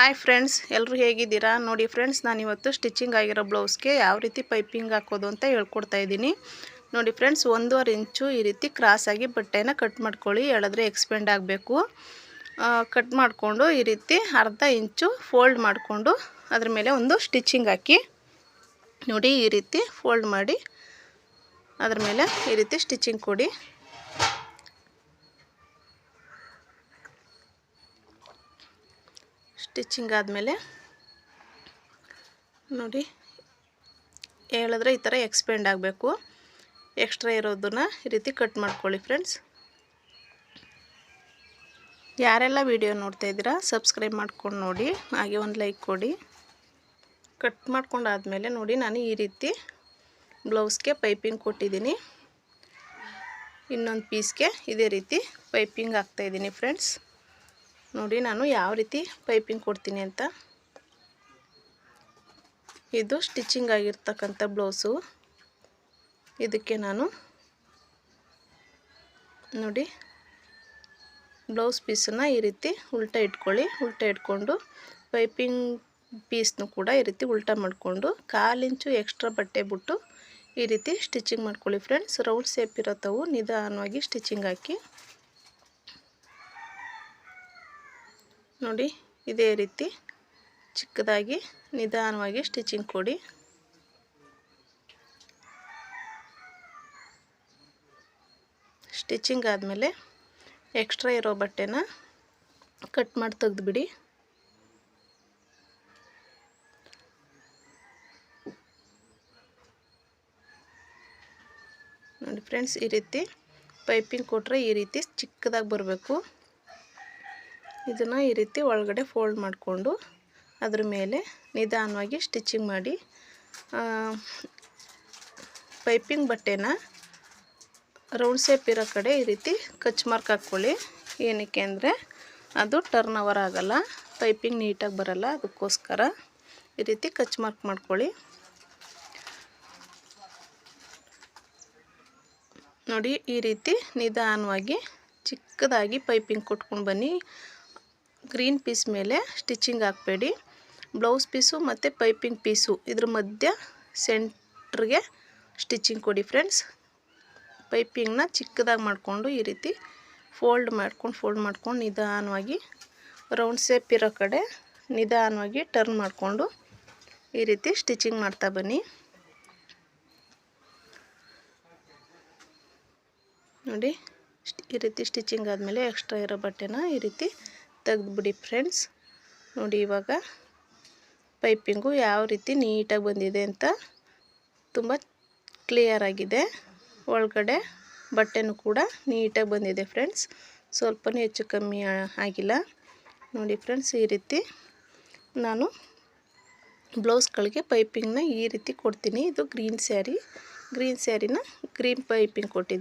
Hi friends ಎಲ್ಲರೂ ಹೇಗಿದ್ದೀರಾ? ನೋಡಿ ಫ್ರೆಂಡ್ಸ್ ನಾನು ಇವತ್ತು ಸ್ಟಿಚಿಂಗ್ ಆಗಿರೋ ಬ್ಲೌಸ್ಗೆ ಯಾವ ರೀತಿ ಪೈಪಿಂಗ್ ಹಾಕೋದು ಅಂತ ಹೇಳ್ಕೊಡ್ತಾ ಇದ್ದೀನಿ. ನೋಡಿ ಫ್ರೆಂಡ್ಸ್ ಒಂದೂವರೆ ಇಂಚು ಈ ರೀತಿ ಕ್ರಾಸಾಗಿ ಬಟ್ಟೆನ ಕಟ್ ಮಾಡ್ಕೊಳ್ಳಿ, ಹೇಳಿದ್ರೆ ಎಕ್ಸ್ಪೆಂಡ್ ಆಗಬೇಕು. ಕಟ್ ಮಾಡಿಕೊಂಡು ಈ ರೀತಿ ಅರ್ಧ ಇಂಚು ಫೋಲ್ಡ್ ಮಾಡಿಕೊಂಡು ಅದ್ರ ಮೇಲೆ ಒಂದು ಸ್ಟಿಚಿಂಗ್ ಹಾಕಿ, ನೋಡಿ ಈ ರೀತಿ ಫೋಲ್ಡ್ ಮಾಡಿ, ಅದ್ರ ಮೇಲೆ ಈ ರೀತಿ ಸ್ಟಿಚಿಂಗ್ ಕೊಡಿ. ಸ್ಟಿಚಿಂಗ್ ಆದಮೇಲೆ ನೋಡಿ, ಹೇಳಿದ್ರೆ ಈ ಥರ ಎಕ್ಸ್ಪೆಂಡ್ ಆಗಬೇಕು. ಎಕ್ಸ್ಟ್ರಾ ಇರೋದನ್ನ ಈ ರೀತಿ ಕಟ್ ಮಾಡ್ಕೊಳ್ಳಿ ಫ್ರೆಂಡ್ಸ್. ಯಾರೆಲ್ಲ ವಿಡಿಯೋ ನೋಡ್ತಾ ಇದ್ದೀರಾ, ಸಬ್ಸ್ಕ್ರೈಬ್ ಮಾಡ್ಕೊಂಡು ನೋಡಿ, ಹಾಗೆ ಒಂದು ಲೈಕ್ ಕೊಡಿ. ಕಟ್ ಮಾಡ್ಕೊಂಡಾದಮೇಲೆ ನೋಡಿ, ನಾನು ಈ ರೀತಿ ಬ್ಲೌಸ್ಗೆ ಪೈಪಿಂಗ್ ಕೊಟ್ಟಿದ್ದೀನಿ. ಇನ್ನೊಂದು ಪೀಸ್ಗೆ ಇದೇ ರೀತಿ ಪೈಪಿಂಗ್ ಹಾಕ್ತಾಯಿದ್ದೀನಿ ಫ್ರೆಂಡ್ಸ್. ನೋಡಿ, ನಾನು ಯಾವ ರೀತಿ ಪೈಪಿಂಗ್ ಕೊಡ್ತೀನಿ ಅಂತ. ಇದು ಸ್ಟಿಚಿಂಗ್ ಆಗಿರ್ತಕ್ಕಂಥ ಬ್ಲೌಸು. ಇದಕ್ಕೆ ನಾನು ನೋಡಿ, ಬ್ಲೌಸ್ ಪೀಸನ್ನು ಈ ರೀತಿ ಉಲ್ಟಾ ಇಟ್ಕೊಳ್ಳಿ. ಉಲ್ಟಾ ಇಟ್ಕೊಂಡು ಪೈಪಿಂಗ್ ಪೀಸ್ನು ಕೂಡ ಈ ರೀತಿ ಉಲ್ಟಾ ಮಾಡಿಕೊಂಡು ಕಾಲಿಂಚು ಎಕ್ಸ್ಟ್ರಾ ಬಟ್ಟೆ ಬಿಟ್ಟು ಈ ರೀತಿ ಸ್ಟಿಚಿಂಗ್ ಮಾಡ್ಕೊಳ್ಳಿ ಫ್ರೆಂಡ್ಸ್. ರೌಂಡ್ ಸೇಪ್ ಇರೋತವು ನಿಧಾನವಾಗಿ ಸ್ಟಿಚಿಂಗ್ ಹಾಕಿ ನೋಡಿ, ಇದೇ ರೀತಿ ಚಿಕ್ಕದಾಗಿ ನಿಧಾನವಾಗಿ ಸ್ಟಿಚಿಂಗ್ ಕೊಡಿ. ಸ್ಟಿಚಿಂಗ್ ಆದಮೇಲೆ ಎಕ್ಸ್ಟ್ರಾ ಇರೋ ಬಟ್ಟೆನ ಕಟ್ ಮಾಡಿ ತೆಗೆದುಬಿಡಿ. ನೋಡಿ ಫ್ರೆಂಡ್ಸ್, ಈ ರೀತಿ ಪೈಪಿಂಗ್ ಕೊಟ್ಟರೆ ಈ ರೀತಿ ಚಿಕ್ಕದಾಗಿ ಬರಬೇಕು. ಇದನ್ನು ಈ ರೀತಿ ಒಳಗಡೆ ಫೋಲ್ಡ್ ಮಾಡಿಕೊಂಡು ಅದ್ರ ಮೇಲೆ ನಿಧಾನವಾಗಿ ಸ್ಟಿಚಿಂಗ್ ಮಾಡಿ ಪೈಪಿಂಗ್ ಬಟ್ಟೆನ ರೌಂಡ್ ಶೇಪ್ ಇರೋ ಕಡೆ ಈ ರೀತಿ ಕಚ್ ಮಾರ್ಕ್ ಹಾಕ್ಕೊಳ್ಳಿ. ಏನಕ್ಕೆ ಅಂದರೆ ಅದು ಟರ್ನ್ ಓವರ್ ಆಗೋಲ್ಲ ಪೈಪಿಂಗ್ ನೀಟಾಗಿ ಬರಲ್ಲ, ಅದಕ್ಕೋಸ್ಕರ ಈ ರೀತಿ ಕಚ್ ಮಾರ್ಕ್ ಮಾಡ್ಕೊಳ್ಳಿ. ನೋಡಿ ಈ ರೀತಿ ನಿಧಾನವಾಗಿ ಚಿಕ್ಕದಾಗಿ ಪೈಪಿಂಗ್ ಕೊಟ್ಕೊಂಡು ಬನ್ನಿ. ಗ್ರೀನ್ ಪೀಸ್ ಮೇಲೆ ಸ್ಟಿಚಿಂಗ್ ಹಾಕಬೇಡಿ. ಬ್ಲೌಸ್ ಪೀಸು ಮತ್ತು ಪೈಪಿಂಗ್ ಪೀಸು ಇದ್ರ ಮಧ್ಯ ಸೆಂಟ್ರಿಗೆ ಸ್ಟಿಚಿಂಗ್ ಕೊಡಿ ಫ್ರೆಂಡ್ಸ್. ಪೈಪಿಂಗ್ನ ಚಿಕ್ಕದಾಗಿ ಮಾಡಿಕೊಂಡು ಈ ರೀತಿ ಫೋಲ್ಡ್ ಮಾಡ್ಕೊಂಡು ಫೋಲ್ಡ್ ಮಾಡ್ಕೊಂಡು ನಿಧಾನವಾಗಿ ರೌಂಡ್ ಸೇಪ್ ಇರೋ ಕಡೆ ನಿಧಾನವಾಗಿ ಟರ್ನ್ ಮಾಡಿಕೊಂಡು ಈ ರೀತಿ ಸ್ಟಿಚಿಂಗ್ ಮಾಡ್ತಾ ಬನ್ನಿ. ನೋಡಿ, ಈ ರೀತಿ ಸ್ಟಿಚಿಂಗ್ ಆದಮೇಲೆ ಎಕ್ಸ್ಟ್ರಾ ಇರೋ ಬಟ್ಟೆನ ಈ ರೀತಿ ತೆಗೆದುಬಿಡಿ ಫ್ರೆಂಡ್ಸ್. ನೋಡಿ ಇವಾಗ ಪೈಪಿಂಗು ಯಾವ ರೀತಿ ನೀಟಾಗಿ ಬಂದಿದೆ ಅಂತ ತುಂಬ ಕ್ಲಿಯರ್ ಆಗಿದೆ. ಒಳಗಡೆ ಬಟ್ಟೆನೂ ಕೂಡ ನೀಟಾಗಿ ಬಂದಿದೆ ಫ್ರೆಂಡ್ಸ್. ಸ್ವಲ್ಪನೂ ಹೆಚ್ಚು ಕಮ್ಮಿ ಆಗಿಲ್ಲ. ನೋಡಿ ಫ್ರೆಂಡ್ಸ್, ಈ ರೀತಿ ನಾನು ಬ್ಲೌಸ್ಗಳಿಗೆ ಪೈಪಿಂಗ್ನ ಈ ರೀತಿ ಕೊಡ್ತೀನಿ. ಇದು ಗ್ರೀನ್ ಸ್ಯಾರಿ. ಗ್ರೀನ್ ಸ್ಯಾರಿನ ಗ್ರೀನ್ ಪೈಪಿಂಗ್ ಕೊಟ್ಟಿದ್ದೀನಿ.